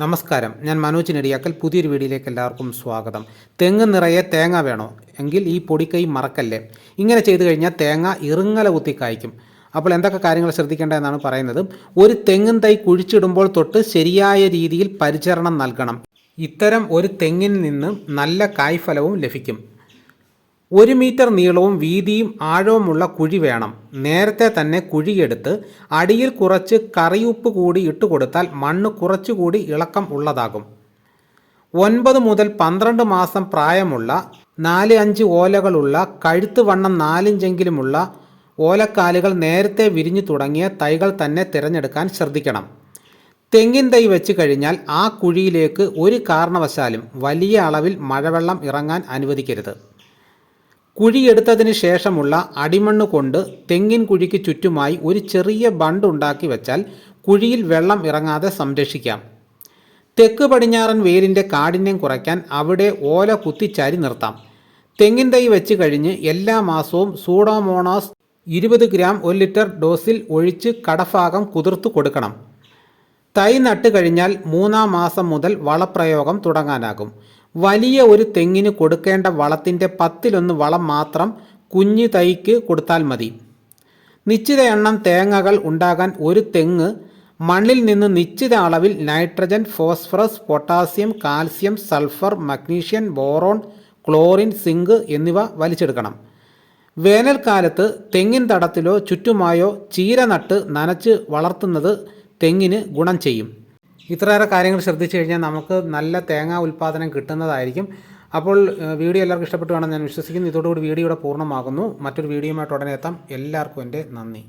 നമസ്കാരം. ഞാൻ മനോജ് നെടിയാക്കൽ. പുതിയൊരു വീഡിയോയിലേക്ക് എല്ലാവർക്കും സ്വാഗതം. തെങ്ങ് നിറയെ തേങ്ങ വേണോ? എങ്കിൽ ഈ പൊടിക്കൈ മറക്കല്ലേ? ഇങ്ങനെ ചെയ്തു കഴിഞ്ഞാൽ തേങ്ങ ഇറുങ്ങല കുത്തി കായ്ക്കും. അപ്പോൾ എന്തൊക്കെ കാര്യങ്ങൾ ശ്രദ്ധിക്കേണ്ടതെന്നാണ് പറയുന്നത്? ഒരു തെങ്ങിൻ തൈ കുഴിച്ചിടുമ്പോൾ തൊട്ട് ശരിയായ രീതിയിൽ പരിചരണം നൽകണം. ഇത്തരം ഒരു തെങ്ങിൽ നിന്ന് നല്ല കായ്ഫലവും ലഭിക്കും. ഒരു മീറ്റർ നീളവും വീതിയും ആഴവുമുള്ള കുഴി വേണം. നേരത്തെ തന്നെ കുഴിയെടുത്ത് അടിയിൽ കുറച്ച് കറിയുപ്പ് കൂടി ഇട്ട് കൊടുത്താൽ മണ്ണ് കുറച്ചുകൂടി ഇളക്കം ഉള്ളതാകും. ഒൻപത് മുതൽ പന്ത്രണ്ട് മാസം പ്രായമുള്ള നാല് അഞ്ച് ഓലകളുള്ള കഴുത്ത് വണ്ണം നാലിഞ്ചെങ്കിലുമുള്ള ഓലക്കാലുകൾ നേരത്തെ വിരിഞ്ഞു തുടങ്ങിയ തൈകൾ തന്നെ തിരഞ്ഞെടുക്കാൻ ശ്രദ്ധിക്കണം. തെങ്ങിൻ തൈ വെച്ച് കഴിഞ്ഞാൽ ആ കുഴിയിലേക്ക് ഒരു കാരണവശാലും വലിയ അളവിൽ മഴവെള്ളം ഇറങ്ങാൻ അനുവദിക്കരുത്. കുഴിയെടുത്തതിന് ശേഷമുള്ള അടിമണ്ണ് കൊണ്ട് തെങ്ങിൻ കുഴിക്ക് ചുറ്റുമായി ഒരു ചെറിയ ബണ്ട് ഉണ്ടാക്കി വെച്ചാൽ കുഴിയിൽ വെള്ളം ഇറങ്ങാതെ സംരക്ഷിക്കാം. തെക്ക് പടിഞ്ഞാറൻ വേരിന്റെ കാഠിന്യം കുറയ്ക്കാൻ അവിടെ ഓല കുത്തിച്ചാരി നിർത്താം. തെങ്ങിൻ തൈ വെച്ച് കഴിഞ്ഞ് എല്ലാ മാസവും സൂഡോമോണോസ് ഇരുപത് ഗ്രാം ഒരു ലിറ്റർ ഡോസിൽ ഒഴിച്ച് കടഭാഗം കുതിർത്തു കൊടുക്കണം. തൈ നട്ട് കഴിഞ്ഞാൽ മൂന്നാം മാസം മുതൽ വളപ്രയോഗം തുടങ്ങാനാകും. വലിയ ഒരു തെങ്ങിന് കൊടുക്കേണ്ട വളത്തിന്റെ പത്തിലൊന്ന് വളം മാത്രം കുഞ്ഞു തൈക്ക് കൊടുത്താൽ മതി. നിശ്ചിത എണ്ണം തേങ്ങകൾ ഉണ്ടാകാൻ ഒരു തെങ്ങ് മണ്ണിൽ നിന്ന് നിശ്ചിത അളവിൽ nitrogen phosphorus potassium calcium sulphur magnesium boron chlorine zinc എന്നിവ വലിച്ചെടുക്കണം. വേനൽക്കാലത്ത് തെങ്ങിൻ തടത്തിലോ ചുറ്റുമായോ ചീര നട്ട് നനച്ച് വളർത്തുന്നത് തെങ്ങിന് ഗുണം ചെയ്യും. ഇത്രയേറെ കാര്യങ്ങൾ ശ്രദ്ധിച്ചു കഴിഞ്ഞാൽ നമുക്ക് നല്ല തേങ്ങ ഉൽപ്പാദനം കിട്ടുന്നതായിരിക്കും. അപ്പോൾ വീഡിയോ എല്ലാവർക്കും ഇഷ്ടപ്പെട്ടു കാണാൻ ഞാൻ വിശ്വസിക്കുന്നു. ഇതോടുകൂടി വീഡിയോ ഇവിടെ പൂർണമാകുന്നു. മറ്റൊരു വീഡിയോയുമായിട്ട് ഉടനെ എത്താം. എല്ലാവർക്കും എന്റെ നന്ദി.